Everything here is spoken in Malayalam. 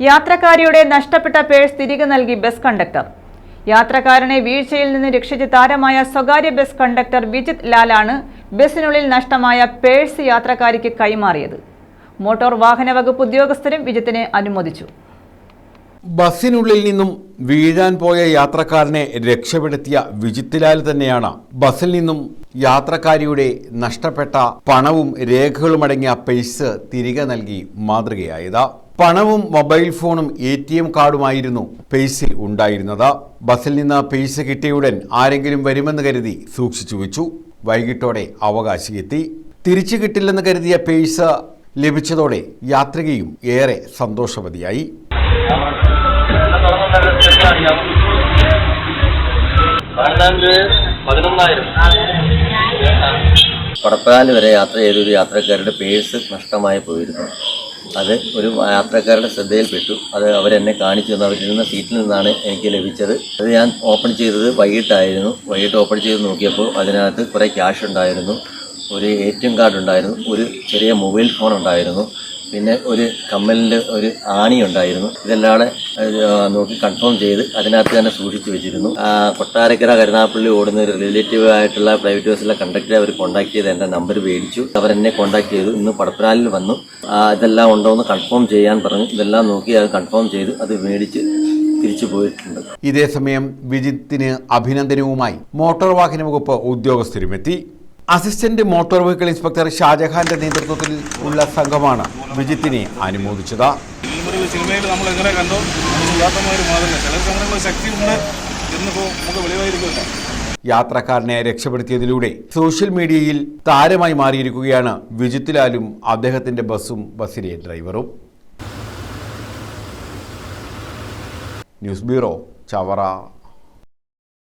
യാത്രക്കാരിയുടെ നഷ്ടപ്പെട്ട പേഴ്സ് തിരികെ നൽകി ബസ് കണ്ടക്ടർ. യാത്രക്കാരനെ വീഴ്ചയിൽ നിന്ന് രക്ഷിച്ച് താരമായ സ്വകാര്യ ബസ് കണ്ടക്ടർ വിജിത് ലാലാണ് ബസ്സിനുള്ളിൽ നഷ്ടമായ പേഴ്സ് യാത്രക്കാരിക്ക് കൈമാറിയത്. മോട്ടോർ വാഹന വകുപ്പ് ഉദ്യോഗസ്ഥരും വിജിത്തിനെ അനുമോദിച്ചു. ബസ്സിനുള്ളിൽ നിന്നും വീഴാൻ പോയ യാത്രക്കാരനെ രക്ഷപ്പെടുത്തിയ വിജിത്തിലാൽ തന്നെയാണ് ബസ്സിൽ നിന്നും യാത്രക്കാരിയുടെ നഷ്ടപ്പെട്ട പണവും രേഖകളുമടങ്ങിയ പേഴ്സ് തിരികെ നൽകി മാതൃകയായത്. പണവും മൊബൈൽ ഫോണും എ ടി എം കാർഡുമായിരുന്നു പേഴ്സിൽ ഉണ്ടായിരുന്നത്. ബസ്സിൽ നിന്ന് പേഴ്സ് കിട്ടിയുടൻ ആരെങ്കിലും വരുമെന്ന് കരുതി സൂക്ഷിച്ചു വെച്ചു. വൈകിട്ടോടെ അവകാശി എത്തി. തിരിച്ചു കിട്ടില്ലെന്ന് കരുതിയ പേഴ്സ് ലഭിച്ചതോടെ യാത്രികയും ഏറെ സന്തോഷവതിയായി. പടപ്പകാൽ വരെ യാത്ര ചെയ്തൊരു യാത്രക്കാരുടെ പേഴ്സ് നഷ്ടമായി പോയിരുന്നു. അത് ഒരു യാത്രക്കാരുടെ ശ്രദ്ധയിൽപ്പെട്ടു. അത് അവരെന്നെ കാണിച്ചു തന്നു. അവരിരുന്ന സീറ്റിൽ നിന്നാണ് എനിക്ക് ലഭിച്ചത്. അത് ഞാൻ ഓപ്പൺ ചെയ്തത് വൈകിട്ടായിരുന്നു. വൈകിട്ട് ഓപ്പൺ ചെയ്ത് നോക്കിയപ്പോൾ അതിനകത്ത് കുറേ ക്യാഷ് ഉണ്ടായിരുന്നു. ഒരു എ ടി എം കാർഡ് ഉണ്ടായിരുന്നു. ഒരു ചെറിയ മൊബൈൽ ഫോൺ ഉണ്ടായിരുന്നു. പിന്നെ ഒരു കമ്മലിന്റെ ഒരു ആണി ഉണ്ടായിരുന്നു. ഇതെല്ലാം നോക്കി കൺഫേം ചെയ്ത് അതിനകത്ത് തന്നെ സൂക്ഷിച്ചു വെച്ചിരുന്നു. കൊട്ടാരക്കര കരുനാപ്പള്ളി ഓടുന്ന ഒരു റിലേറ്റീവ് ആയിട്ടുള്ള പ്രൈവറ്റ് ബസ്സിലെ കണ്ടക്ടറെ അവർ കോൺടാക്ട് ചെയ്ത് എന്റെ നമ്പർ മേടിച്ചു. അവരെന്നെ കോൺടാക്ട് ചെയ്തു. ഇന്ന് പടപ്പനാലിൽ വന്നു. ഇതെല്ലാം ഉണ്ടോ എന്ന് കൺഫേം ചെയ്യാൻ പറഞ്ഞു. ഇതെല്ലാം നോക്കി അത് കൺഫേം ചെയ്ത് അത് മേടിച്ച് തിരിച്ചു പോയിട്ടുണ്ട്. ഇതേസമയം വിജിത്തിന് അഭിനന്ദനവുമായി മോട്ടോർ വാഹന വകുപ്പ് ഉദ്യോഗസ്ഥരുമെത്തി. അസിസ്റ്റന്റ് മോട്ടോർ വെഹിക്കിൾ ഇൻസ്പെക്ടർ ഷാജഹാന്റെ നേതൃത്വത്തിൽ ഉള്ള സംഘമാണ് വിജിത്തിനെ അനുമോദിച്ചത്. സിനിമയിൽ നമ്മൾ എങ്ങനെ കണ്ടോ മാതൃക എന്നിപ്പോൾ നമുക്ക് യാത്രക്കാരനെ രക്ഷപ്പെടുത്തിയതിലൂടെ സോഷ്യൽ മീഡിയയിൽ താരമായി മാറിയിരിക്കുകയാണ് വിജിത്തിലാലും അദ്ദേഹത്തിന്റെ ബസ്സും ബസ്സിലെ ഡ്രൈവറും. News bureau Chavara.